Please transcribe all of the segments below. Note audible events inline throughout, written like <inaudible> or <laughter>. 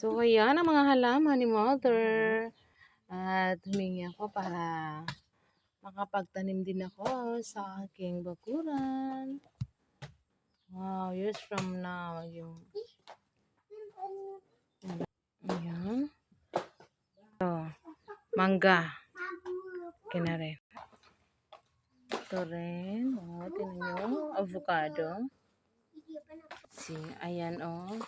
So, ayan ang mga halaman ni Mother. At humingi ako para makapagtanim din ako sa aking bakuran. Wow, years from now. Yung... Ayan. Ito. Mangga. Kinare. Ito rin. Oh, tinan nyo. Avocado. Si, ayan oh.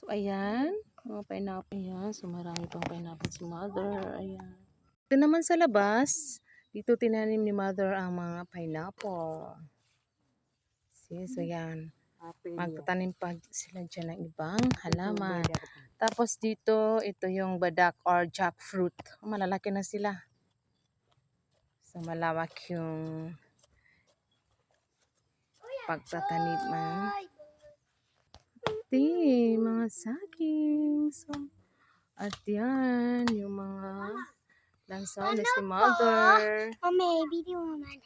So, ayan. Mga pineapple. Ayan. So, marami pang pineapple si mother. Ayan. Ito naman sa labas. Dito tinanim ni mother ang mga pineapple. See, so yan. Magtatanim pa sila dyan ng ibang halaman. Tapos dito, ito yung badak or jackfruit. Malalaki na sila. So, malawak yung pagtatanim man. Iti, mga saging. So, at yan, yung mga lansones ni mother. Mami, video mo man.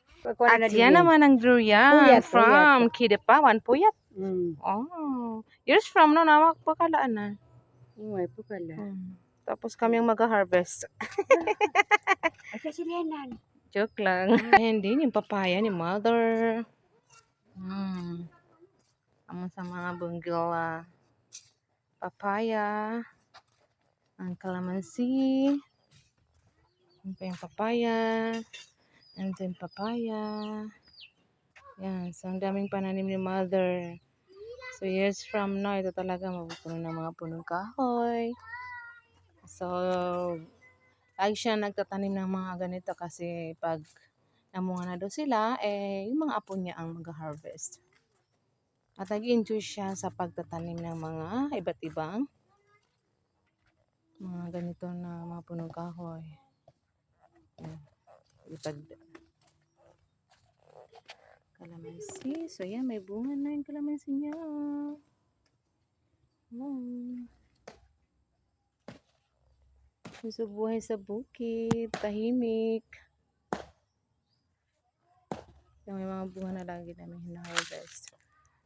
At yan naman ang durian Puyat, from Kidepawan. Puyat. Hmm. Oh. Years from no, nawak pa kalaan na. Uy, po pala. Hmm. Tapos kami ang mag-harvest. <laughs> Ay, kasi. Joke lang. <laughs> Ayan din yung papaya ni mother. Hmm. Amo sa mga bunggila. Papaya. Ang kalamansi. Yan pa yung papaya. And then papaya. Yan. So, ang daming pananim ni mother. So, years from now, ito talaga mapupuno ng mga punong kahoy. So, lagi siya nagtatanim ng mga ganito kasi pag namunga na daw sila, eh, yung mga apo niya ang mag-harvest. At nag-enjoy siya sa pagtatanim ng mga iba't ibang mga ganito na mga punong kahoy. Ipag kalamansi. So, yan, may bunga na yung kalamansi niya. Wow. Gusto buhay sa bukid, tahimik. So, may mga bunga na lagi namin hina-harvest.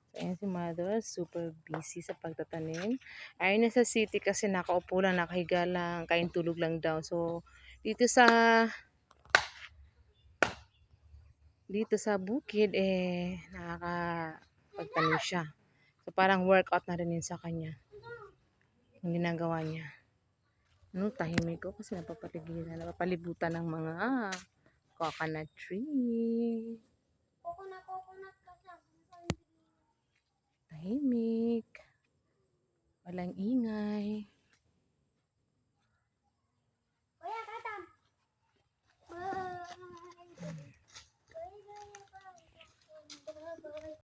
So, ayan si mother, super busy sa pagtatanim. Ay, nasa city kasi nakaupo lang, nakahiga lang, kain tulog lang daw. So, dito sa dito sa bukid, eh, nakakapagtanim siya. So, parang workout na rin yun sa kanya. Yung ginagawa niya. Ano, tahimik ko kasi napapaligiran, napapalibutan ng mga coconut tree. Tahimik. Walang ingay. Kuya, katam! Bye!